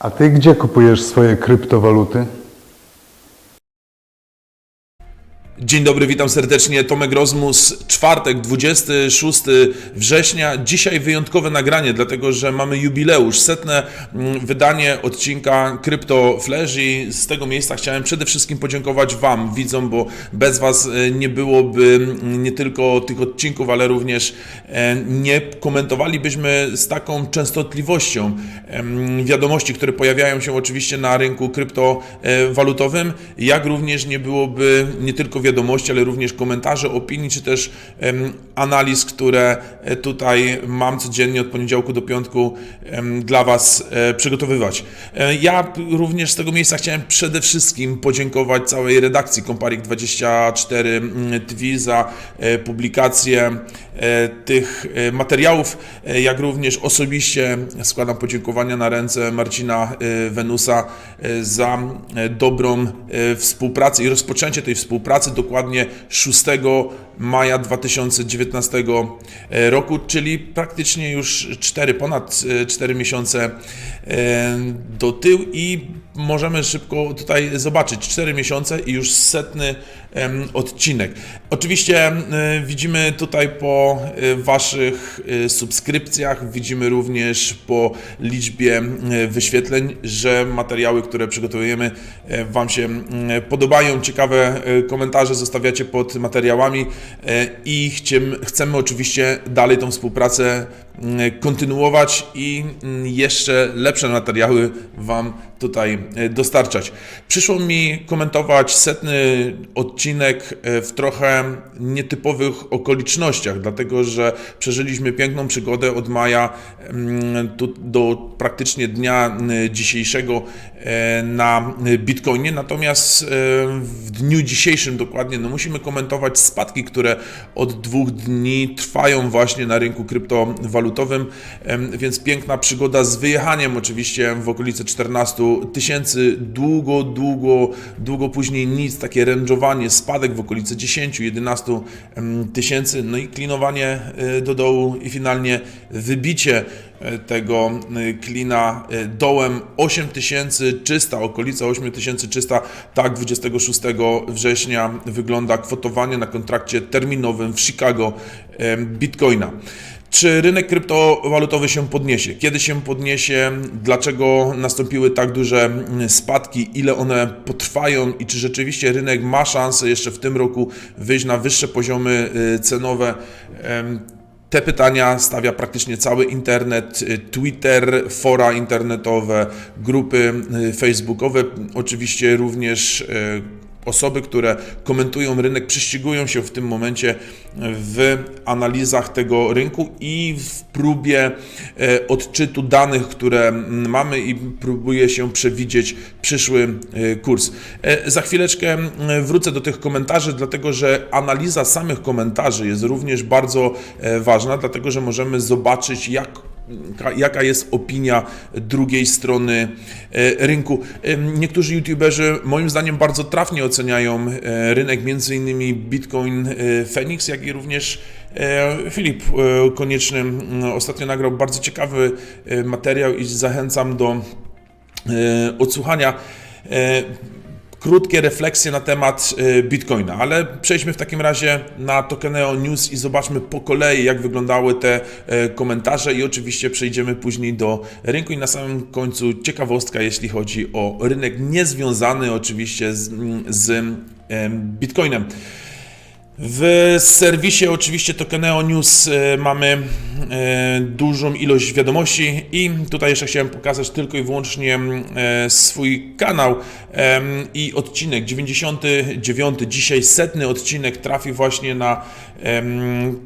A ty gdzie kupujesz swoje kryptowaluty? Dzień dobry, witam serdecznie. Tomek Rozmus, czwartek, 26 września. Dzisiaj wyjątkowe nagranie, dlatego że mamy jubileusz, setne mm, wydanie odcinka Crypto Flash i z tego miejsca chciałem przede wszystkim podziękować Wam, widzom, bo bez Was e, nie byłoby mm, nie tylko tych odcinków, ale również e, nie komentowalibyśmy z taką częstotliwością wiadomości, które pojawiają się oczywiście na rynku kryptowalutowym, jak również nie byłoby nie tylko wiadomości, ale również komentarzy, opinii, czy też analiz, które e, tutaj mam codziennie od poniedziałku do piątku dla Was e, przygotowywać. E, Ja również z tego miejsca chciałem przede wszystkim podziękować całej redakcji Komparik24 TV za publikację tych materiałów, jak również osobiście składam podziękowania na ręce Marcina Wenusa za dobrą współpracę i rozpoczęcie tej współpracy dokładnie 6 maja 2019 roku, czyli praktycznie już 4, ponad 4 miesiące e, do tyłu i możemy szybko tutaj zobaczyć 4 miesiące i już setny odcinek. Oczywiście widzimy tutaj po e, Waszych e, subskrypcjach, widzimy również po liczbie e, wyświetleń, że materiały, które przygotowujemy e, Wam się podobają. Ciekawe e, komentarze zostawiacie pod materiałami e, i chcemy, chcemy oczywiście dalej tą współpracę kontynuować i mm, jeszcze lepsze materiały Wam tutaj e, dostarczać. Przyszło mi komentować setny odcinek w trochę nietypowych okolicznościach, dlatego że przeżyliśmy piękną przygodę od maja mm, do praktycznie dnia dzisiejszego na Bitcoinie, natomiast w dniu dzisiejszym dokładnie no musimy komentować spadki, które od dwóch dni trwają właśnie na rynku kryptowalutowym, więc piękna przygoda z wyjechaniem oczywiście w okolice 14 tysięcy, długo, długo, długo później nic, takie range'owanie, spadek w okolice 10-11 em, tysięcy, no i klinowanie e, do dołu i finalnie wybicie e, tego e, klina dołem 8300, okolica 8300, tak 26 września wygląda kwotowanie na kontrakcie terminowym w Chicago Bitcoina. Czy rynek kryptowalutowy się podniesie? Kiedy się podniesie? Dlaczego nastąpiły tak duże mm, spadki? Ile one potrwają? I czy rzeczywiście rynek ma szansę jeszcze w tym roku wyjść na wyższe poziomy y, cenowe? Te pytania stawia praktycznie cały internet, y, Twitter, fora internetowe, grupy y, facebookowe, oczywiście również osoby, które komentują rynek, prześcigują się w tym momencie w analizach tego rynku i w próbie e, odczytu danych, które mamy i próbuje się przewidzieć przyszły e, kurs. E, Za chwileczkę wrócę do tych komentarzy, dlatego że analiza samych komentarzy jest również bardzo ważna, dlatego że możemy zobaczyć, jak jaka- jest opinia drugiej strony e, rynku. Em, Niektórzy youtuberzy moim zdaniem bardzo trafnie oceniają e, rynek, między innymi Bitcoin e, Phoenix, jak i również e, Filip e, Konieczny ostatnio nagrał bardzo ciekawy e, materiał i zachęcam do e, odsłuchania. Krótkie refleksje na temat e, Bitcoina, ale przejdźmy w takim razie na Tokeneo News i zobaczmy po kolei, jak wyglądały te e, komentarze i oczywiście przejdziemy później do rynku i na samym końcu ciekawostka, jeśli chodzi o rynek niezwiązany oczywiście z, z em, Bitcoinem. W serwisie oczywiście Tokeneo News e, mamy e, dużą ilość wiadomości i tutaj jeszcze chciałem pokazać tylko i wyłącznie e, swój kanał i odcinek 99, dzisiaj setny odcinek trafi właśnie na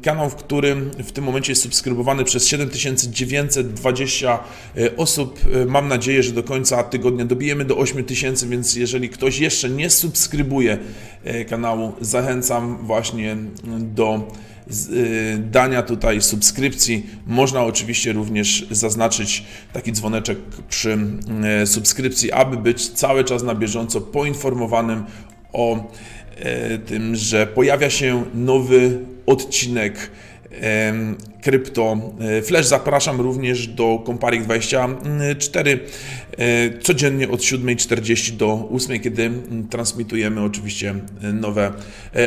kanał, w którym w tym momencie jest subskrybowany przez 7920 e, osób. E, Mam nadzieję, że do końca tygodnia dobijemy do 8000, więc jeżeli ktoś jeszcze nie subskrybuje e, kanału, zachęcam właśnie do dania tutaj subskrypcji. Można oczywiście również zaznaczyć taki dzwoneczek przy subskrypcji, aby być cały czas na bieżąco poinformowanym o tym, że pojawia się nowy odcinek krypto e, Flash. Zapraszam również do Comparik24 e, codziennie od 7.40 do 8.00, kiedy mm, transmitujemy oczywiście e, nowe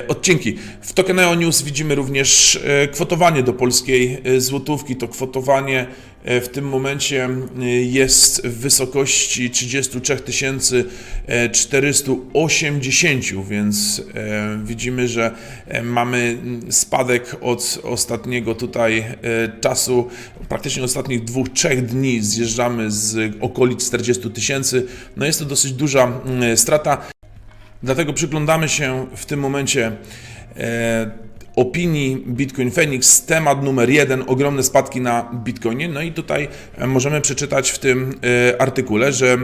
odcinki. W Tokeneo News widzimy również kwotowanie do polskiej złotówki. To kwotowanie w tym momencie jest w wysokości 33 480, więc widzimy, że mamy spadek od ostatniego tutaj czasu, praktycznie ostatnich dwóch, trzech dni zjeżdżamy z okolic 40 tysięcy. No jest to dosyć duża mm, strata. Dlatego przyglądamy się w tym momencie e, opinii Bitcoin Phoenix, temat numer jeden, ogromne spadki na Bitcoinie. No i tutaj możemy przeczytać w tym artykule, że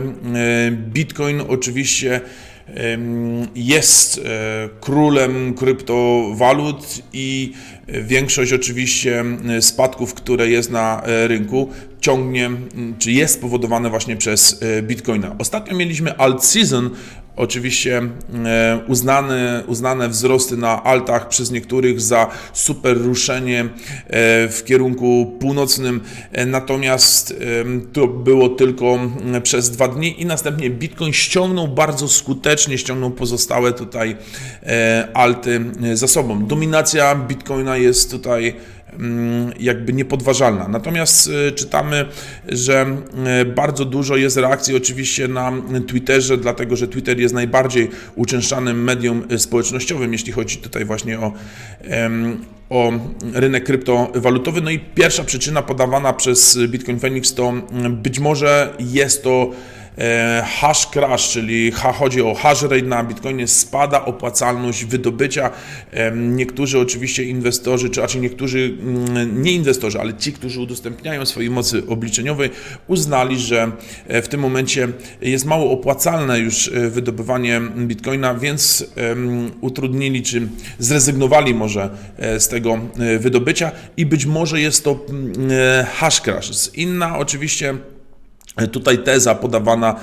Bitcoin oczywiście jest e, królem kryptowalut i większość oczywiście e, spadków, które jest na e, rynku, ciągnie, czy jest spowodowane właśnie przez e, Bitcoina. Ostatnio mieliśmy alt season, Oczywiście e, uznane, uznane wzrosty na altach przez niektórych za super ruszenie e, w kierunku północnym, e, natomiast to było tylko przez dwa dni i następnie Bitcoin ściągnął bardzo skutecznie, ściągnął pozostałe tutaj alty za sobą. Dominacja Bitcoina jest tutaj jakby niepodważalna. Natomiast e, czytamy, że e, bardzo dużo jest reakcji oczywiście na Twitterze, dlatego że Twitter jest najbardziej uczęszczanym medium e, społecznościowym, jeśli chodzi tutaj właśnie o, o rynek kryptowalutowy. No i pierwsza przyczyna podawana przez Bitcoin Phoenix to mm, być może jest to hash crash, czyli chodzi o hash rate na Bitcoinie, spada opłacalność wydobycia. Em, Niektórzy oczywiście inwestorzy, czy raczej niektórzy mm, nie inwestorzy, ale ci, którzy udostępniają swojej mocy obliczeniowej, uznali, że e, w tym momencie jest mało opłacalne już e, wydobywanie Bitcoina, więc utrudnili, czy zrezygnowali może e, z tego e, wydobycia i być może jest to mm, e, hash crash. Inna oczywiście Tutaj teza podawana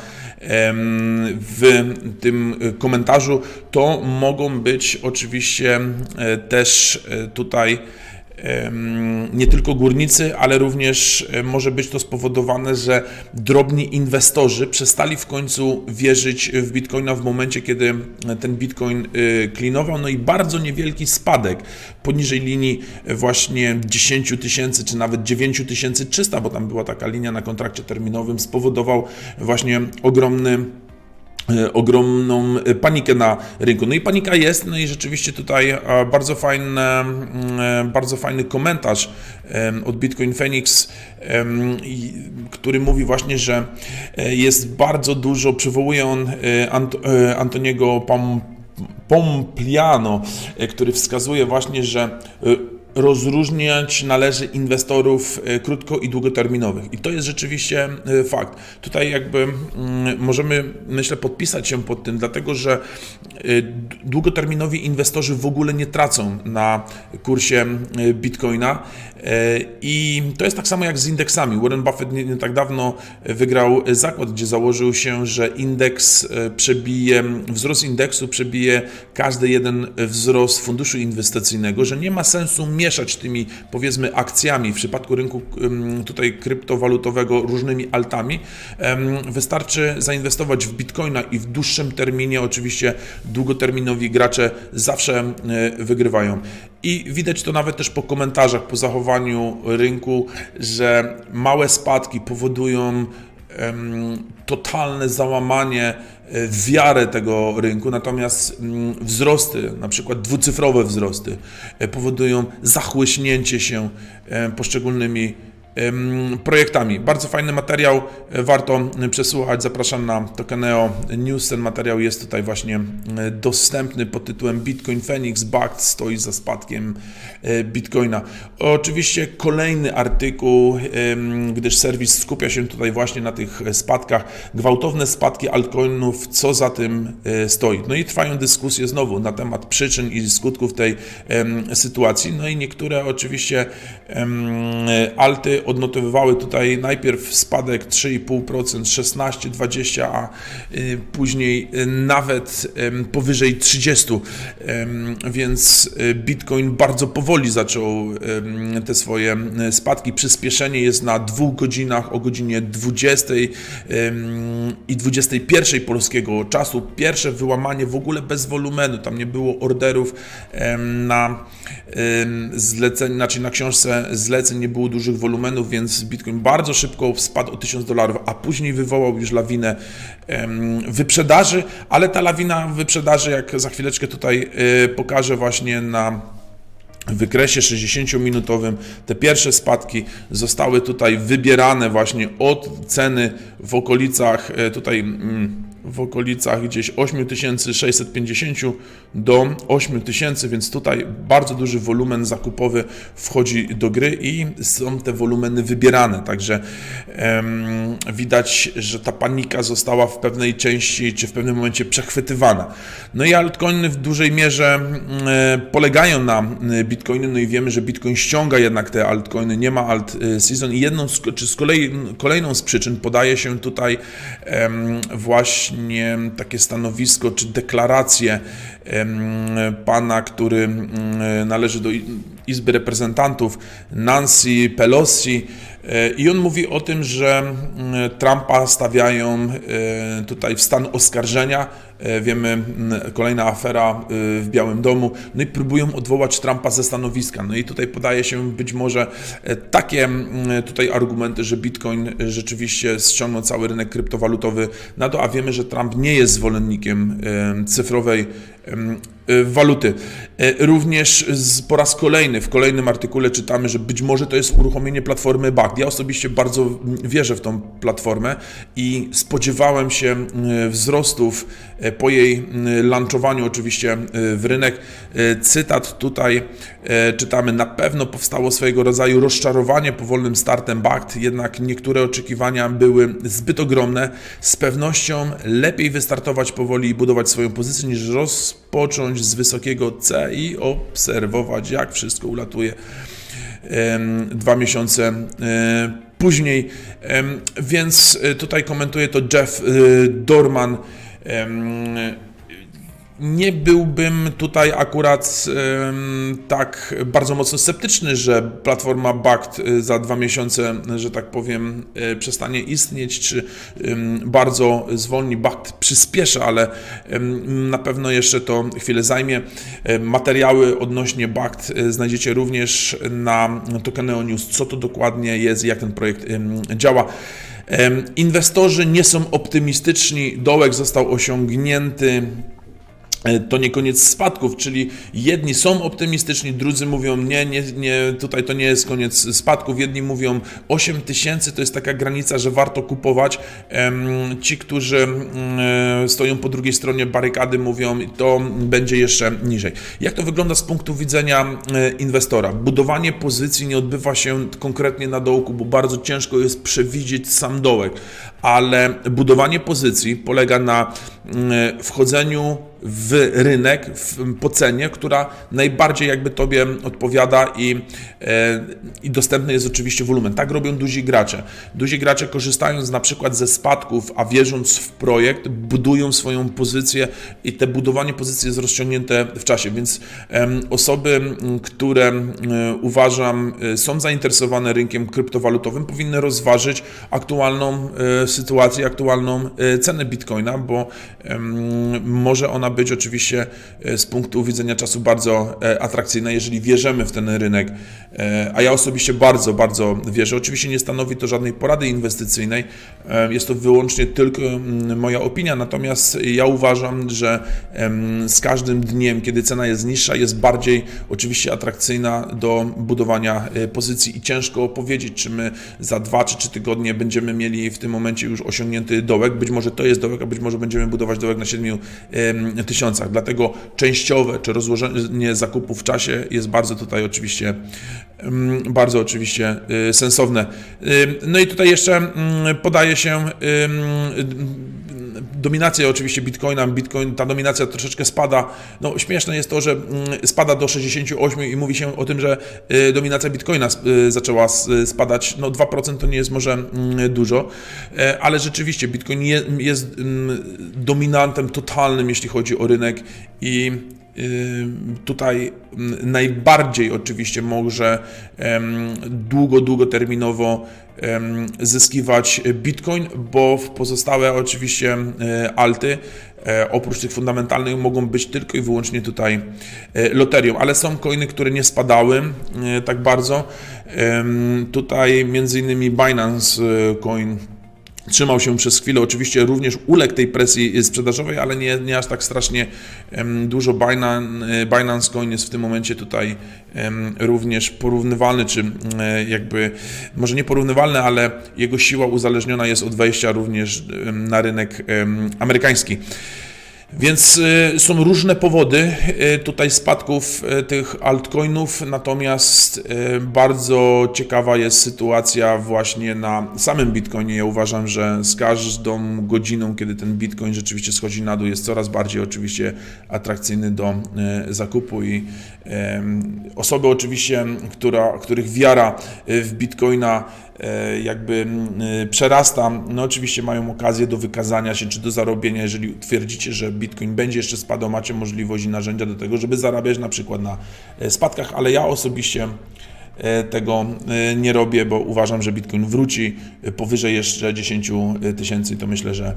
w tym komentarzu to mogą być oczywiście e, też e, tutaj nie tylko górnicy, ale również e, może być to spowodowane, że drobni inwestorzy przestali w końcu wierzyć w Bitcoina w momencie, kiedy ten Bitcoin y, klinował, no i bardzo niewielki spadek poniżej linii właśnie 10 tysięcy, czy nawet 9300, bo tam była taka linia na kontrakcie terminowym, spowodował właśnie ogromny e, ogromną e, panikę na rynku. No i panika jest, no i rzeczywiście tutaj e, bardzo fajny, bardzo fajny komentarz od Bitcoin Phoenix, który mówi właśnie, że e, jest bardzo dużo, przywołuje on e, Ant, e, Antoniego Pompliano, e, który wskazuje właśnie, że e, rozróżniać należy inwestorów e, krótko i długoterminowych. I to jest rzeczywiście e, fakt. Tutaj jakby mm, możemy, myślę, podpisać się pod tym, dlatego że d- długoterminowi inwestorzy w ogóle nie tracą na kursie Bitcoina. I to jest tak samo jak z indeksami. Warren Buffett nie, tak dawno wygrał zakład, gdzie założył się, że indeks przebije, wzrost indeksu przebije każdy jeden wzrost funduszu inwestycyjnego, że nie ma sensu mieszać tymi powiedzmy akcjami w przypadku rynku tutaj kryptowalutowego różnymi altami. Wystarczy zainwestować w bitcoina i w dłuższym terminie oczywiście długoterminowi gracze zawsze e, wygrywają. I widać to nawet też po komentarzach, po zachowaniu rynku, że małe spadki powodują totalne załamanie wiarę tego rynku, natomiast mm, wzrosty, na przykład dwucyfrowe wzrosty, e, powodują zachłyśnięcie się e, poszczególnymi projektami. Bardzo fajny materiał, e, warto przesłuchać. Zapraszam na Tokeneo News. Ten materiał jest tutaj właśnie e, dostępny pod tytułem Bitcoin Phoenix Backed stoi za spadkiem e, Bitcoina. Oczywiście kolejny artykuł, gdyż serwis skupia się tutaj właśnie na tych spadkach, gwałtowne spadki altcoinów, co za tym e, stoi. No i trwają dyskusje znowu na temat przyczyn i skutków tej sytuacji. No i niektóre oczywiście alty Odnotowywały tutaj najpierw spadek 3,5%, 16, 20, a y, później y, nawet powyżej 30, em, więc y, Bitcoin bardzo powoli zaczął te swoje spadki. Przyspieszenie jest na dwóch godzinach o godzinie 20 em, i 21 polskiego czasu. Pierwsze wyłamanie w ogóle bez wolumenu, tam nie było orderów na zleceń, znaczy na książce zleceń nie było dużych wolumenów, więc Bitcoin bardzo szybko spadł o 1000 dolarów, a później wywołał już lawinę wyprzedaży, ale ta lawina wyprzedaży, jak za chwileczkę tutaj y, pokażę właśnie na wykresie 60-minutowym te pierwsze spadki zostały tutaj wybierane właśnie od ceny w okolicach e, tutaj mm, w okolicach gdzieś 8650 do 8000, więc tutaj bardzo duży wolumen zakupowy wchodzi do gry i są te wolumeny wybierane, także em, widać, że ta panika została w pewnej części czy w pewnym momencie przechwytywana. No i altcoiny w dużej mierze e, polegają na e, bitcoiny, no i wiemy, że bitcoin ściąga jednak te altcoiny, nie ma alt e, season. I jedną z, czy z kolei, kolejną z przyczyn podaje się tutaj em, właśnie takie stanowisko czy deklarację pana, który należy do Izby Reprezentantów, Nancy Pelosi, E, I on mówi o tym, że Trumpa stawiają e, tutaj w stan oskarżenia. E, Wiemy, kolejna afera e, w Białym Domu. No i próbują odwołać Trumpa ze stanowiska. No i tutaj podaje się być może e, takie tutaj argumenty, że Bitcoin rzeczywiście ściągnął cały rynek kryptowalutowy na to, a wiemy, że Trump nie jest zwolennikiem e, cyfrowej waluty. E, Również z, po raz kolejny, w kolejnym artykule czytamy, że być może to jest uruchomienie platformy BACT. Ja osobiście bardzo wierzę w tą platformę i spodziewałem się mm, wzrostów po jej launchowaniu oczywiście w rynek. Cytat tutaj czytamy, na pewno powstało swojego rodzaju rozczarowanie powolnym startem BACT, jednak niektóre oczekiwania były zbyt ogromne. Z pewnością lepiej wystartować powoli i budować swoją pozycję, niż rozpocząć z wysokiego C i obserwować, jak wszystko ulatuje dwa miesiące e, później. Więc e, tutaj komentuje to Jeff e, Dorman. Nie byłbym tutaj akurat em, tak bardzo mocno sceptyczny, że platforma BACT y, za dwa miesiące, że tak powiem, y, przestanie istnieć, czy em, bardzo zwolni. BACT przyspiesza, ale em, na pewno jeszcze to chwilę zajmie. Em, Materiały odnośnie BACT y, znajdziecie również na Tokeneo News, co to dokładnie jest i jak ten projekt em, działa. Em, Inwestorzy nie są optymistyczni, dołek został osiągnięty. E, To nie koniec spadków, czyli jedni są optymistyczni, drudzy mówią nie, nie, nie, tutaj to nie jest koniec spadków. Jedni mówią 8 tysięcy to jest taka granica, że warto kupować. Ci, którzy mm, stoją po drugiej stronie barykady, mówią to będzie jeszcze niżej. Jak to wygląda z punktu widzenia e, inwestora? Budowanie pozycji nie odbywa się konkretnie na dołku, bo bardzo ciężko jest przewidzieć sam dołek, ale budowanie pozycji polega na mm, wchodzeniu w rynek w, po cenie, która najbardziej jakby Tobie odpowiada i, e, i dostępny jest oczywiście wolumen. Tak robią duzi gracze. Duzi gracze korzystając na przykład ze spadków, a wierząc w projekt, budują swoją pozycję i te budowanie pozycji jest rozciągnięte w czasie, więc osoby, które uważam e, są zainteresowane rynkiem kryptowalutowym, powinny rozważyć aktualną e, sytuację, aktualną cenę Bitcoina, bo może ona być oczywiście e, z punktu widzenia czasu bardzo e, atrakcyjna, jeżeli wierzymy w ten rynek, E, a ja osobiście bardzo, bardzo wierzę. Oczywiście nie stanowi to żadnej porady inwestycyjnej, jest to wyłącznie tylko mm, moja opinia, natomiast ja uważam, że z każdym dniem, kiedy cena jest niższa, jest bardziej oczywiście atrakcyjna do budowania pozycji i ciężko powiedzieć, czy my za dwa czy trzy tygodnie będziemy mieli w tym momencie już osiągnięty dołek. Być może to jest dołek, a być może będziemy budować dołek na 7 em, tysiącach. Dlatego częściowe czy rozłożenie zakupu w czasie jest bardzo tutaj oczywiście em, bardzo oczywiście y, sensowne. Ym, No i tutaj jeszcze mm, podaje się dominacja oczywiście Bitcoina, Bitcoin, ta dominacja troszeczkę spada. No śmieszne jest to, że mm, spada do 68 i mówi się o tym, że y, dominacja Bitcoina y, zaczęła s- spadać. No 2% to nie jest może mm, dużo, e, ale rzeczywiście Bitcoin je, jest mm, dominantem totalnym, jeśli chodzi o rynek i y, tutaj mm, najbardziej oczywiście może długo, długoterminowo zyskiwać Bitcoin, bo w pozostałe oczywiście e, alty e, oprócz tych fundamentalnych mogą być tylko i wyłącznie tutaj e, loterią, ale są coiny, które nie spadały tak bardzo. Tutaj między innymi Binance Coin trzymał się przez chwilę. Oczywiście również uległ tej presji sprzedażowej, ale nie, nie aż tak strasznie dużo. Binance, Binance Coin jest w tym momencie tutaj również porównywalny, czy e, jakby może nie porównywalny, ale jego siła uzależniona jest od wejścia również na rynek amerykański. Więc y, są różne powody y, tutaj spadków y, tych altcoinów, natomiast bardzo ciekawa jest sytuacja właśnie na samym Bitcoinie. Ja uważam, że z każdą godziną, kiedy ten Bitcoin rzeczywiście schodzi na dół, jest coraz bardziej oczywiście atrakcyjny do zakupu i osoby oczywiście, która, których wiara w Bitcoina jakby mm, y, przerasta, no oczywiście mają okazję do wykazania się czy do zarobienia, jeżeli twierdzicie, że Bitcoin będzie jeszcze spadał, macie możliwość i narzędzia do tego, żeby zarabiać na przykład na e, spadkach, ale ja osobiście e, tego e, nie robię, bo uważam, że Bitcoin wróci e, powyżej jeszcze 10 tysięcy i to myślę, że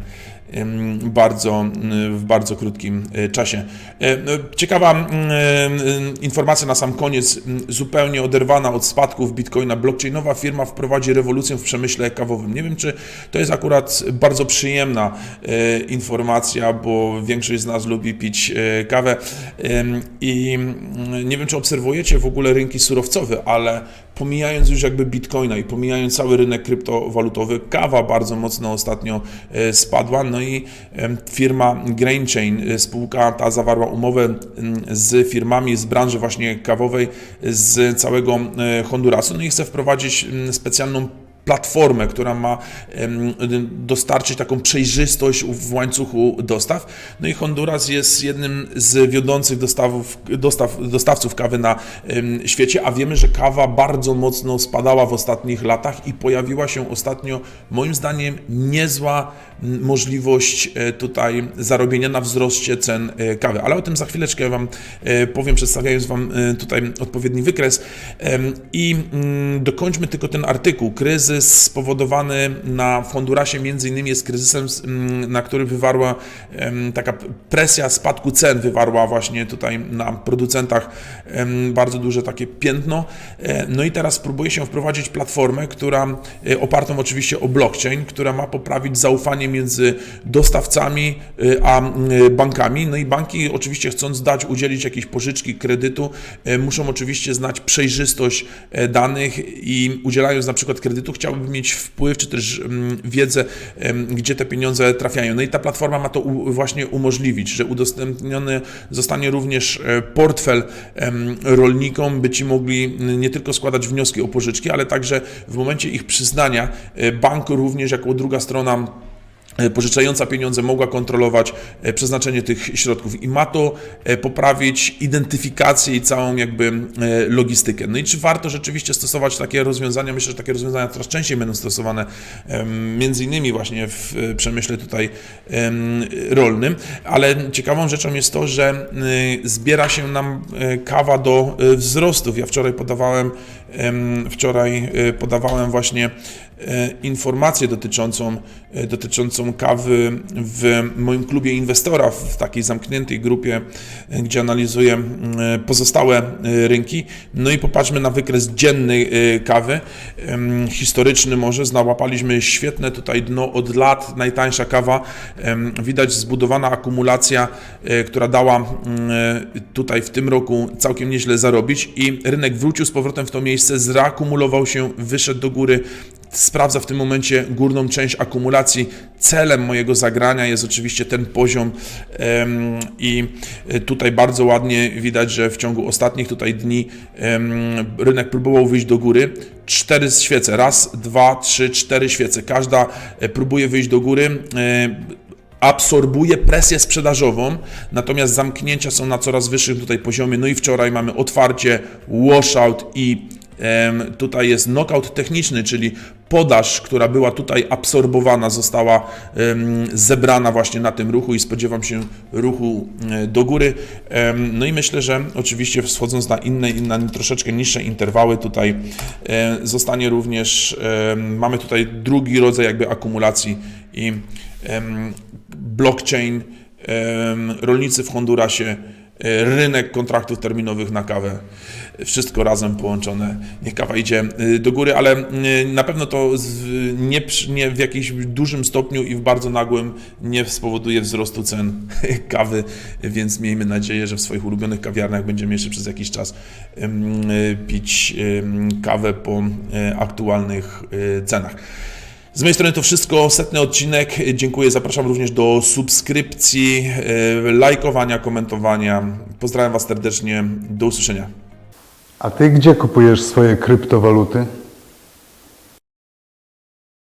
bardzo, w bardzo krótkim e, czasie. E, no, Ciekawa informacja na sam koniec, zupełnie oderwana od spadków Bitcoina. Blockchainowa firma wprowadzi rewolucję w przemyśle kawowym. Nie wiem, czy to jest akurat bardzo przyjemna e, informacja, bo większość z nas lubi pić e, kawę i nie wiem, czy obserwujecie w ogóle rynki surowcowe, ale pomijając już jakby Bitcoina i pomijając cały rynek kryptowalutowy, kawa bardzo mocno ostatnio e, spadła, no i firma GrainChain, e, spółka ta zawarła umowę z firmami z branży właśnie kawowej z całego e, Hondurasu, no i chce wprowadzić specjalną platformę, która ma dostarczyć taką przejrzystość w łańcuchu dostaw. No i Honduras jest jednym z wiodących dostawów, dostaw, dostawców kawy na świecie, a wiemy, że kawa bardzo mocno spadała w ostatnich latach i pojawiła się ostatnio, moim zdaniem, niezła możliwość e, tutaj zarobienia na wzroście cen e, kawy. Ale o tym za chwileczkę Wam e, powiem, przedstawiając Wam tutaj odpowiedni wykres. I mm, dokończmy tylko ten artykuł. Kryzys spowodowany na Hondurasie między innymi jest kryzysem, mm, na który wywarła taka presja spadku cen, wywarła właśnie tutaj na producentach bardzo duże takie piętno. E, No i teraz próbuje się wprowadzić platformę, która e, opartą oczywiście o blockchain, która ma poprawić zaufanie między dostawcami e, a bankami. No i banki oczywiście chcąc dać, udzielić jakiejś pożyczki, kredytu, muszą oczywiście znać przejrzystość danych i udzielając na przykład kredytu chciałby mieć wpływ czy też mm, wiedzę, gdzie te pieniądze trafiają. No i ta platforma ma to właśnie umożliwić, że udostępniony zostanie również e, portfel rolnikom, by ci mogli nie tylko składać wnioski o pożyczki, ale także w momencie ich przyznania e, bank również jako druga strona pożyczająca pieniądze mogła kontrolować e, przeznaczenie tych środków i ma to e, poprawić identyfikację i całą jakby e, logistykę. No i czy warto rzeczywiście stosować takie rozwiązania? Myślę, że takie rozwiązania coraz częściej będą stosowane między innymi właśnie w e, przemyśle tutaj rolnym, ale ciekawą rzeczą jest to, że e, zbiera się nam e, kawa do e, wzrostów. Ja wczoraj podawałem em, wczoraj e, podawałem właśnie e, informację dotyczącą, e, dotyczącą kawy w moim klubie inwestora, w takiej zamkniętej grupie, gdzie analizuję m, e, pozostałe rynki. No i popatrzmy na wykres dzienny kawy, historyczny może, znałapaliśmy świetne tutaj dno od lat, najtańsza kawa, widać zbudowana akumulacja, która dała m, e, tutaj w tym roku całkiem nieźle zarobić i rynek wrócił z powrotem w to miejsce, zreakumulował się, wyszedł do góry, sprawdza w tym momencie górną część akumulacji. Celem mojego zagrania jest oczywiście ten poziom i tutaj bardzo ładnie widać, że w ciągu ostatnich tutaj dni rynek próbował wyjść do góry. Cztery świece, raz, dwa, trzy, cztery świece. Każda e, próbuje wyjść do góry. E, absorbuje presję sprzedażową, natomiast zamknięcia są na coraz wyższym tutaj poziomie. No i wczoraj mamy otwarcie, washout i tutaj jest knockout techniczny, czyli podaż, która była tutaj absorbowana, została zebrana właśnie na tym ruchu i spodziewam się ruchu e, do góry. No i myślę, że oczywiście wschodząc na inne, na troszeczkę niższe interwały tutaj e, zostanie również, mamy tutaj drugi rodzaj jakby akumulacji i blockchain, rolnicy w Hondurasie, rynek kontraktów terminowych na kawę. Wszystko razem połączone. Niech kawa idzie y, do góry, ale y, na pewno to nie, nie w jakimś dużym stopniu i w bardzo nagłym nie spowoduje wzrostu cen kawy, więc miejmy nadzieję, że w swoich ulubionych kawiarniach będziemy jeszcze przez jakiś czas pić kawę po aktualnych cenach. Z mojej strony to wszystko, setny odcinek. Dziękuję, zapraszam również do subskrypcji, y, lajkowania, komentowania. Pozdrawiam Was serdecznie, do usłyszenia. A ty gdzie kupujesz swoje kryptowaluty?